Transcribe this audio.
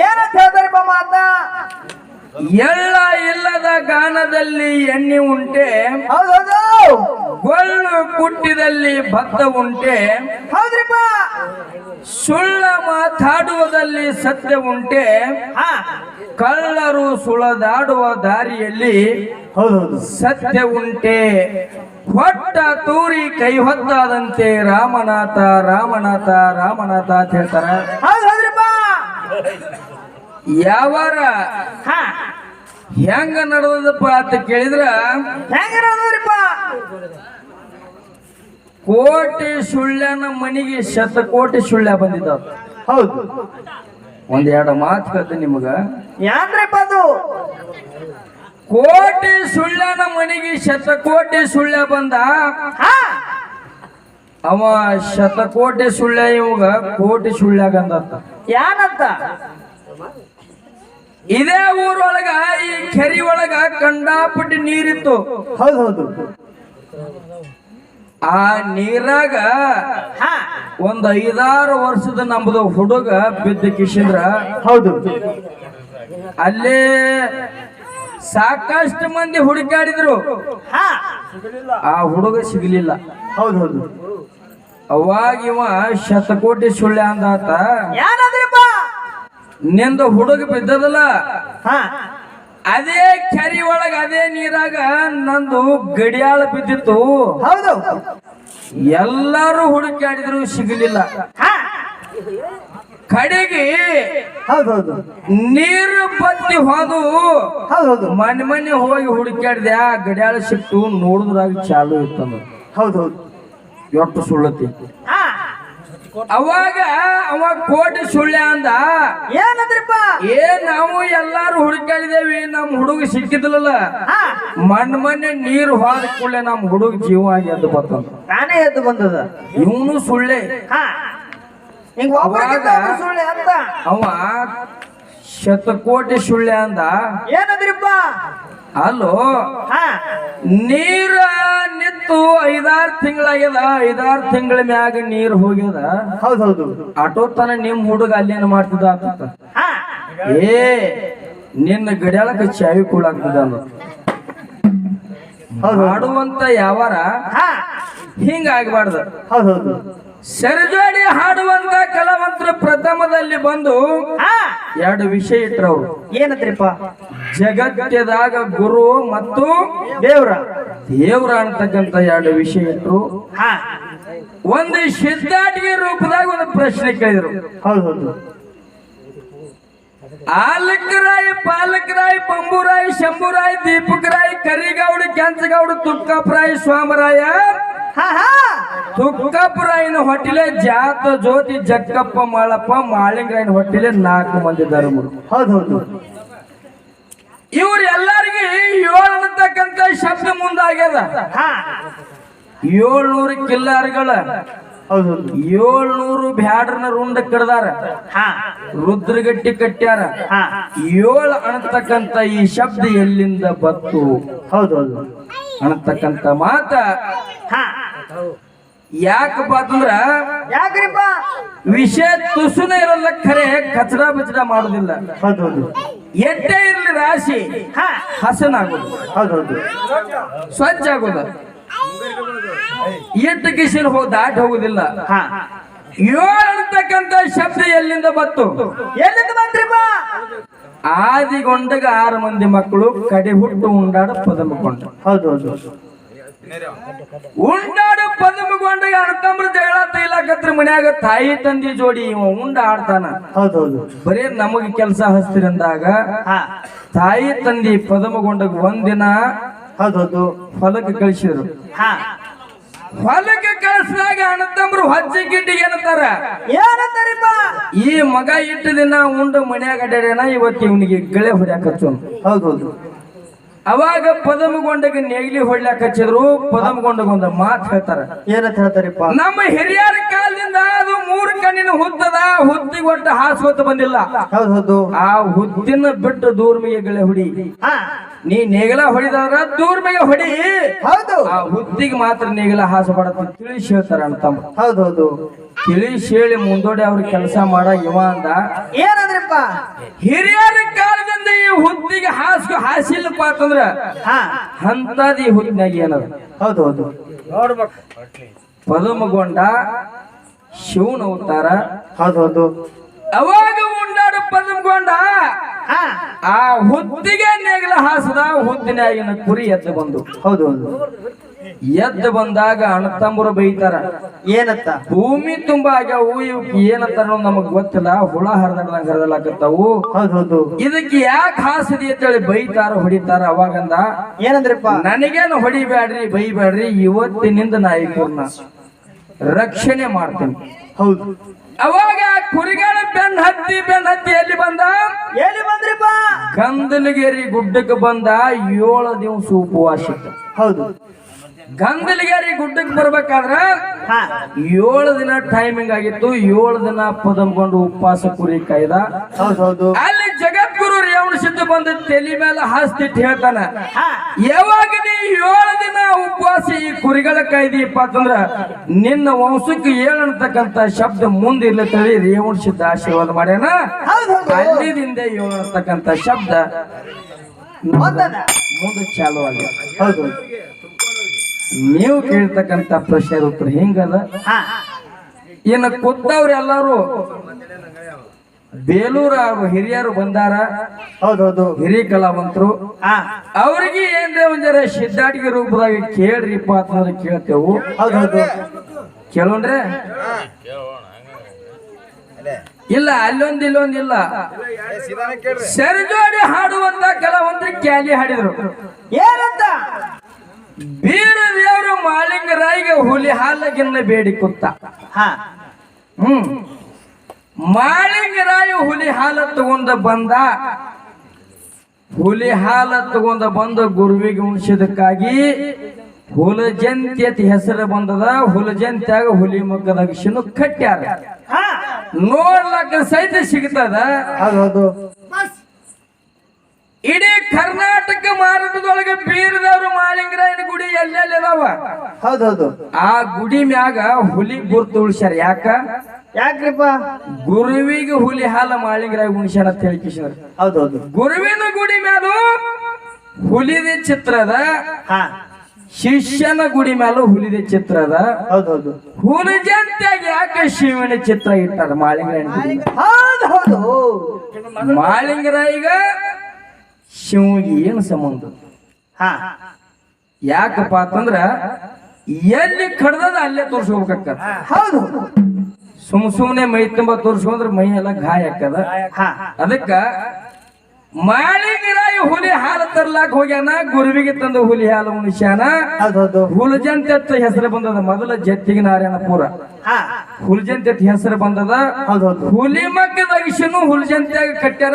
ಏನಂತ ಹೇಳ್ತಾರಪ್ಪ ಮಾತ ಎಲ್ಲ ಇಲ್ಲದ ಗಾನದಲ್ಲಿ ಎಣ್ಣೆ ಉಂಟೆ ಹೌದೌದು ಗೊಳ್ಳು ಕುಟ್ಟಿದಲ್ಲಿ ಭತ್ತ ಉಂಟೆ ಹೌದ್ರಿಪ್ಪ. ಸುಳ್ಳ ಮಾತಾಡುವುದಲ್ಲಿ ಸತ್ಯ ಉಂಟೆ ಕಳ್ಳರು ಸುಳದಾಡುವ ದಾರಿಯಲ್ಲಿ ಸತ್ಯ ಉಂಟೆ. ಹೊಟ್ಟ ತೂರಿ ಕೈ ಹೊತ್ತಾದಂತೆ ರಾಮನಾಥ ರಾಮನಾಥ ರಾಮನಾಥ ಅಂತ ಹೇಳ್ತಾರ. ಯಾವಾರ ಹಾ. ಹೆಂಗ ನಡೆದದಪ್ಪ ಅಂತ ಕೇಳಿದ್ರ ಹೆಂಗ ನೋಡಿದ್ರಿಪ್ಪ ಕೋಟಿ ಸುಳ್ಳೆನ ಮನಿಗೆ ಶತಕೋಟಿ ಸುಳ್ಯ ಬಂದಿದ್ದ ಹೌದು. ಒಂದ್ ಎರಡು ಮಾತು ಹೇಳ್ತೀನಿ ನಿಮಗ. ಯಾನ್ರಿಪ್ಪ ಅದು? ಕೋಟಿ ಸುಳ್ಳೆನ ಮನಿಗೆ ಶತಕೋಟಿ ಸುಳ್ಯ ಬಂದ. ಹಾ. ಅವ ಶತಕೋಟಿ ಸುಳ್ಳ ಇವಾಗ ಕೋಟಿ ಸುಳ್ಯಾಗಂದತ್ತ ಯಾನಂತ? ಇದೇ ಊರೊಳಗ ಈ ಕೆರಿ ಒಳಗ ಕಂಡಾಪಟ್ಟಿ ನೀರಿತ್ತು. ಹೌದು ಹೌದು. ಆ ನೀರಾಗ ಹಾ. ಒಂದ್ ಐದಾರು ವರ್ಷದ ನಮ್ದು ಹುಡುಗ ಬಿದ್ದ ಕಿಶಿಂದ್ರ. ಹೌದು. ಅಲ್ಲೇ ಸಾಕಷ್ಟು ಮಂದಿ ಹುಡುಕಾಡಿದ್ರು. ಹಾ. ಆ ಹುಡುಗ ಸಿಗಲಿಲ್ಲ. ಹೌದು ಹೌದು. ಅವಾಗ ಇವ ಶತಕೋಟಿ ಸುಳ್ಳ ಅಂದಾತ. ನಿಂದ ನಿಂದು ಹುಡುಗ ಬಿದ್ದದಲ್ಲ? ಹಾ. ಅದೇ ಕೆರಿ ಒಳಗ ಅದೇ ನೀರಾಗ ನಂದು ಗಡಿಯಾಳ ಬಿದ್ದಿತ್ತು. ಹೌದು. ಎಲ್ಲಾರು ಹುಡುಕಾಡಿದ್ರು ಸಿಗಲಿಲ್ಲ. ಕಡೆಗೆ ಹೌದು ಹೌದು ನೀರು ಬತ್ತಿ ಹೋದು ಹೌದು ಹೌದು ಮನೆ ಮನೆ ಹೋಗಿ ಹುಡುಕ್ಯಾಡ್ದೆ ಆ ಗಡಿಯಾಳ ಸಿಟ್ಟು ನೋಡಿದ್ರಾಗ ಚಾಲು ಇತ್ತಂದ ಹೌದು ಹೌದು ಎಷ್ಟು ಸುಳ್ಳತಿ ಅವಾಗ ಅವ ಕೋಟಿ ಸುಳ್ಳ ಅಂದ ಏನದ್ರಿಪ್ಪ? ಏ ನಾವು ಎಲ್ಲಾರು ಹುಡುಕಾಡಿದೇವಿ ನಮ್ ಹುಡುಗ ಸಿಕ್ಕಿದ್ಲಲ್ಲ. ಮಣ್ಣ ಮಣ್ಣೆ ಮನೆ ನೀರು ಹೋದ ಕೂಡಲೇ ನಮ್ ಹುಡುಗ ಜೀವ ಆಗಿ ಎದ್ದು ಬರ್ತಂತ ತಾನೇ ಎದ್ದು ಬಂದದ. ಇವನು ಸುಳ್ಳೆ ಹಾ ಹಿಂಗ ಒಬ್ಬರಿಗಿಂತ ಅವಾಗ- ಒಬ್ರು ಸುಳ್ಳು ಅಂತ ಅವ ಶತಕೋಟಿ ಸುಳ್ಳೆ ಅಂದ. ಏನದ್ರಿಪ್ಪ? ಅಲ್ಲೋ ಹಾ. ನೀರ ನಿತ್ತು ಐದಾರು ತಿಂಗಳಾಗ್ಯದ ಐದಾರು ತಿಂಗಳ ಮ್ಯಾಗ ನೀರ್ ಹೋಗ್ಯದ. ಹೌದು ಹೌದು. ಆಟೋ ತನ ನಿಮ್ ಹುಡುಗ ಅಲ್ಲೇನ ಮಾಡ್ತಿದ್ದ ಏ ನಿನ್ನ ಗಡಿಯಾಳಕ ಚಾವಿ ಕೂಡಾಗ್ತದ ಮಾಡುವಂತ ಯಾವಾರ ಹಾ. ಹಿಂಗ ಆಗ್ಬಾರ್ದು. ಹೌದು ಹೌದು. ಸರಿಜೋಡಿ ಹಾಡುವಂತ ಕೆಲವಂತರು ಪ್ರಥಮದಲ್ಲಿ ಬಂದು ಎರಡು ವಿಷಯ ಇಟ್ರವ್ರು ಏನತ್ರಿಪ್ಪ ಜಗತ್ತದಾಗ ಗುರು ಮತ್ತು ದೇವ್ರ. ದೇವ್ರ ಅಂತಕ್ಕಂತ ಎರಡು ವಿಷಯ ಇಟ್ರು. ಹಾ. ಒಂದು ಸಿದ್ಧಾಟಿಗೆ ರೂಪದಾಗ ಒಂದು ಪ್ರಶ್ನೆ ಕೇಳಿದ್ರು. ಹೌದು ಹೌದು. ಪಾಲಕರಾಯಿ ಪಂಬುರಾಯಿ ಶಂಭುರಾಯಿ ದೀಪಕರಾಯಿ ಕರಿಗೌಡ ಕೆಂಚಗೌಡ ತುಕ್ಕಪ್ಪರಾಯ್ ಸ್ವಾಮರಾಯ ತುಕ್ಕಪ್ಪರಾಯನ ಹೊಟ್ಟಿಲೆ ಜಾತ ಜ್ಯೋತಿ ಜಕ್ಕಪ್ಪ ಮಾಳಪ್ಪ ಮಾಳಿಂಗರಾಯನ ಹೊಟ್ಟಿಲೆ ನಾಲ್ಕು ಮಂದಿ ಧರ್ಮರು ಹೌದು ಹೌದು ಇವ್ರು ಎಲ್ಲರಿಗೆ ಏಳು ಅನ್ನತಕ್ಕಂತ ಶಬ್ದ ಮುಂದಾಗ್ಯದ. ಹಾ. ಏಳ್ನೂರು ಕಿಲ್ಲಾರ್ಗಳ ಏಳ್ನೂರು ಬ್ಯಾಡ್ರನ ರುಂಡ ಕಡ್ದಾರ. ಹಾ. ರುದ್ರಗಟ್ಟಿ ಕಟ್ಟ್ಯಾರ. ಏಳು ಅನ್ನತಕ್ಕಂತ ಈ ಶಬ್ದ ಎಲ್ಲಿಂದ ಬತ್ತು? ಹೌದು ಹೌದು ಅನ್ನತಕ್ಕಂತ ಮಾತ ಯಾಕಪ್ಪ ಅಂತಂದ್ರ ಯಾಕ್ರಿಪ್ಪ? ವಿಷಯ ತುಸುನ ಇರಲ್ಲ ಖರೆ ಕಚಡ ಬಚಡ ಮಾಡುದಿಲ್ಲ. ಎಟ್ಟೆ ಇರಲಿ ರಾಶಿ ಹಸನಾಗೋದು ಹೌದು ಹೌದು ಸ್ವಚ್ಛ ಆಗೋದು. ಎಟ್ಟು ಕಿಶನ್ ಹೋಗಿ ದಾಟಿ ಹೋಗುದಿಲ್ಲ. ಹಾ. ಏಳು ಅಂತಕ್ಕಂತ ಶಬ್ದ ಎಲ್ಲಿಂದ ಬತ್ತು ಎಲ್ಲಿಂದ ಬಂದ್ರಿಪ್ಪ ಆದಿಗೊಂಡಗ ಆರು ಮಂದಿ ಮಕ್ಕಳು ಕಡೆ ಹುಟ್ಟು ಉಂಡಾಡ ಪದಮಗೊಂಡ. ಹೌದು ಹೌದು ಉಂಡಾಡು ಪದಮಗೊಂಡಗ ಅಣ್ಣತಮ್ರ ಜಗಳ ತೈಲಾಕತ್ರ ಮನ್ಯಾಗ ತಾಯಿ ತಂದಿ ಜೋಡಿ ಇವ ಉಂಡ ಆಡ್ತಾನ. ಹೌದು ಹೌದು. ಬರೀ ನಮಗ ಕೆಲಸ ಹಸ್ತಿರಂದಾಗ ತಾಯಿ ತಂದಿ ಪದಮಗೊಂಡ ಒಂದಿನ ಹೌದೌದು ಹೌದು. ಹೊಲಕ್ಕೆ ಕಳಿಸಿದ್ರು. ಹಾ. ಹೊಲಕ್ಕೆ ಕಳಿಸಿದಾಗ ಅಣ್ಣತಮ್ರು ಹಚ್ಚಿ ಗಿಡ್ಡಿಗೆ ಏನಂತಾರ? ಏನಂತಾರಿಪ್ಪ? ಈ ಮಗ ಇಟ್ಟು ದಿನ ಉಂಡು ಮನ್ಯಾಗ ಅಡ್ಯಾಡ್ಯಾನ ಇವತ್ತು ಇವನಿಗೆ ಗಳೆ ಹೊಡ್ಯಾಕ ಹಚ್ಚು ಹೌದು ಹೌದು. ಅವಾಗ ಪದಮಗೊಂಡಗ ನೇಗಿಲಿ ಹೊಡ್ಲಾಕ ಹಚ್ಚಿದ್ರು ಪದಮಗೊಂಡಗೊಂದ ಮಾತು ಹೇಳ್ತಾರ. ಏನಂತ ಹೇಳ್ತಾರಪ್ಪ? ನಮ್ಮ ಹಿರಿಯರ ಕಾಲದಿಂದ ಅದು ಮೂರು ಕಣ್ಣಿನ ಹುತ್ತದ ಹುತ್ತಿಗೆ ಒಟ್ಟು ಹಾಸ್ಕೊತ ಬಂದಿಲ್ಲ. ಹೌದು ಹೌದು ಆ ಹುತ್ತಿನ ಬಿಟ್ಟು ದೂರ್ಮಿಗೆ ಗಳೆ ಹುಡಿ ನೀ ನೇಗಲ ಹೊಡಿದವ್ರ ಮೇಲೆ ಹೊಡಿ. ಹೌದು. ಆ ಹುತ್ತಿಗೆ ಮಾತ್ರ ನೇಗಲ ಹಾಸಬಾರದು ತಿಳಿಸಿ ಹೇಳ್ತಾರ ಅಣ್ಣ ತಮ್ಮ. ಹೌದು ಹೌದು. ತಿಳಿಸಿ ಹೇಳಿ ಮುಂದೋಡಿ ಅವ್ರ ಕೆಲಸ ಮಾಡ ಇವ ಅಂದ. ಏನಂದ್ರಪ್ಪ? ಹಿರಿಯರ ಕಾಲದಿಂದ ಈ ಹುದ್ದಿಗೆ ಹಾಸು ಹಾಸಿಲ್ಲಪ್ಪ ಅಂತಂದ್ರ ಹಂತದ ಅಂತದ್ ಈ ಹುದ್ದಿನಾಗ ಏನದ? ಹೌದು ಹೌದು. ಪದುಮಗೊಂಡ ಶಿವನ ಅವತಾರ. ಹೌದು ಹೌದು. ಅವಾಗ ಉಂಡಾಡ ಪದುಮಗೊಂಡ ಆ ಹುದ್ದಿಗೆ ನೇಗಿಲ ಹಾಸದ ಹುದ್ದಿನಾಗಿನ ಕುರಿ ಎದ್ದು ಬಂದು. ಹೌದು ಹೌದು. ಎದ್ದು ಬಂದಾಗ ಅಣ್ಣತಮ್ಮರು ಬೈತಾರ ಏನತ್ತ? ಭೂಮಿ ತುಂಬಾ ಆಗ್ಯಾವು ಇವಕ್ಕೆ ಏನತ್ತ ನಮಗ್ ಗೊತ್ತಿಲ್ಲ ಹುಳ ಹರಿದಂಗ್ ಹರಿದಲಾಕತ್ತಾವು ಹೌದು ಇದಕ್ಕೆ ಯಾಕೆ ಹಾಸದಿ ಅಂತೇಳಿ ಬೈತಾರ ಹೊಡಿತಾರ ಅವಾಗಂದ ಏನಂದ್ರಪ್ಪ? ನನಗೇನು ಹೊಡಿಬ್ಯಾಡ್ರಿ ಬೈಬ್ಯಾಡ್ರಿ ಇವತ್ತಿನಿಂದ ನಾಯಿ ಇವ್ರನ್ನ ರಕ್ಷಣೆ ಮಾಡ್ತೀನಿ. ಹೌದು. ಅವಾಗ ಕುರಿಗಳ ಬೆನ್ ಹತ್ತಿ ಬೆನ್ ಹತ್ತಿ ಎಲ್ಲಿ ಬಂದ? ಎಲ್ಲಿ ಬಂದ್ರಿಪ್ಪ? ಗಂದಲಗೇರಿ ಗುಡ್ಡಕ್ಕೆ ಬಂದ ಏಳು ದಿವಸ ಉಪವಾಸ ಹೌದು. ಗಂದಲಗೇರಿ ಗುಡ್ಡಕ್ಕೆ ಬರ್ಬೇಕಾದ್ರ ಏಳು ದಿನ ಟೈಮಿಂಗ್ ಆಗಿತ್ತು ಏಳು ದಿನ ಪದಂಕೊಂಡು ಉಪವಾಸ ಕುರಿ ಕಾಯ್ದ. ಹೌದು ಹೌದು. ಅಲ್ಲಿ ರೇವಣ ಬಂದ ತಲೆ ಮೇಲೆ ಹಾಸ್ತಿಟ್ಟು ಹೇಳ್ತಾನ. ಯಾವಾಗ ನೀ ಏಳು ದಿನ ಉಪವಾಸ ಈ ಕುರಿಗಳ ಕಾಯ್ದಿಪ್ಪ ಅಂತಂದ್ರ ನಿನ್ನ ವಂಶಕ್ಕೆ ಏಳಂತಕ್ಕಂತ ಶಬ್ದ ಮುಂದಿರ್ಲತ್ತಳಿ ರೇವಣ ಸಿದ್ಧ ಆಶೀರ್ವಾದ ಮಾಡ್ಯಾನ? ಅಲ್ಲಿದಿಂದ ಏಳು ಅಂತಕ್ಕಂತ ಶಬ್ದ ಮುಂದೆ ಚಾಲು ಆಗಿದೆ. ಹೌದು. ನೀವು ಕೇಳ್ತಕ್ಕಂತ ಪ್ರಶ್ನೆ ಉತ್ತರ ಹಿಂಗದ? ಇನ್ನು ಕೂತವ್ರು ಎಲ್ಲಾರು ಬೇಲೂರ ಅವ್ರು ಹಿರಿಯರು ಬಂದಾರ. ಹೌದು ಹೌದು ಹಿರಿಯ ಕಲಾವಂತರು. ಅವರಿಗೆ ಏನ್ರಿ ಒಂದರ ಸಿದ್ದಾಟಿಗೆ ಸಿದ್ಧಾಟಿಗೆ ರೂಪದಾಗ ಕೇಳ್ರಿಪ್ಪ ಅಂತಂದ್ರೆ ಕೇಳ್ತೇವು. ಹೌದೌದು. ಕೇಳೋಣ್ರೆ? ಇಲ್ಲ ಅಲ್ಲೊಂದ್ ಇಲ್ಲೊಂದ್ ಇಲ್ಲ. ಸರಿಜೋಡಿ ಹಾಡುವಂತ ಕಲಾವಂತರು ಕ್ಯಾಲಿ ಹಾಡಿದ್ರು. ಏನಂತ? ಬೀರ ದೇವರು ಮಾಲಿಂಗರಾಯಿಗೆ ಹುಲಿ ಹಾಲಗಿನ್ನ ಬೇಡಿ ಕುತ್ತ. ಹಾ. ಹ್ಮ್. ಮಾಳಿಂಗರಾಯ ಹುಲಿ ಹಾಲ ತಗೊಂಡ ಬಂದ ಹುಲಿ ಹಾಲ ತಗೊಂಡ ಬಂದ ಗುರುವಿಗೆ ಉಣಿಸಿದಕ್ಕಾಗಿ ಹುಲಜಂತಿ ಅಂತ ಹೆಸರು ಬಂದದ ಹುಲಜಂತ್ಯಾಗ ಹುಲಿ ಮಗ್ಗದಾಗ ಶಿನು ಕಟ್ಟ್ಯಾರ. ಹಾ. ನೋಡ್ಲಕ್ಕ ಸಹಿತ ಸಿಗ್ತದ? ಹೌದು ಹೌದು ಇಡೀ ಕರ್ನಾಟಕ ಮಾರಾಟದೊಳಗೆ ಬೀರದವರು ಮಾಲಿಂಗರಾಯನ ಗುಡಿ ಎಲ್ಲೆಲ್ಲಿ ಅದಾವ? ಹೌದು ಹೌದು. ಆ ಗುಡಿ ಮ್ಯಾಗ ಹುಲಿ ಗುರ್ತು ಉಳಿಸ್ಯಾರ. ಯಾಕ? ಯಾಕ್ರಿಪ್ಪ? ಗುರುವಿಗೆ ಹುಲಿ ಹಾಲ ಮಾಳಿಂಗರಾಯ ಉಣಿಸ್ಯಾರ ಅಂತ ಹೇಳಿ ಕಿಶೋರ್. ಹೌದು ಹೌದು ಗುರುವಿನ ಗುಡಿ ಮ್ಯಾಲು ಹುಲಿದ ಚಿತ್ರದ ಹಾ. ಶಿಷ್ಯನ ಗುಡಿ ಮ್ಯಾಲು ಹುಲಿದ ಚಿತ್ರದ ಹೌದು ಹೌದು ಹುಲಿಜಂತ್ಯಾಗ ಯಾಕೆ ಶಿವನ ಚಿತ್ರ ಇಟ್ಟಾರ? ಮಾಳಿಂಗರಾಯನ ಗುಡಿ ಹೌದು ಹೌದು ಮಾಳಿಂಗರಾಯಿಗ ಶಿವಗೆ ಏನು ಸಂಬಂಧ? ಹಾ. ಯಾಕಪ್ಪ ಅಂತಂದ್ರ ಎಲ್ಲಿ ಕಡ್ದದ ಅಲ್ಲೇ ತೋರ್ಸ್ಕೋಬೇಕಕ್ಕ ಹೌದು. ಸುಮ್ ಸುಮ್ನೆ ಮೈ ತುಂಬ ತೋರಿಸ್ಕೊಂಡ್ರೆ ಮೈ ಎಲ್ಲ ಗಾಯ ಹಾಕದ ಅದಕ್ಕ ಮಾಳಿಗಿರಾಯಿ ಹುಲಿ ಹಾಲು ತರ್ಲಾಕ್ ಹೋಗ್ಯಾನ ಗುರುವಿಗೆ ತಂದು ಹುಲಿ ಹಾಲು ಮನುಷ್ಯನ ಹುಲಜಂತ ಹೆಸರು ಬಂದದ ಮೊದಲ ಜತ್ತಿಗೆ ನಾರಾಯಣ ಪೂರ. ಹುಲಜಂತ ಹೆಸರು ಬಂದದ. ಹುಲಿ ಮಗ್ಗದ ಹುಲಿ ಮಗ್ಗದಾಗ ಹುಲಜಂತಿಯಾಗ ಕಟ್ಟ್ಯಾರ.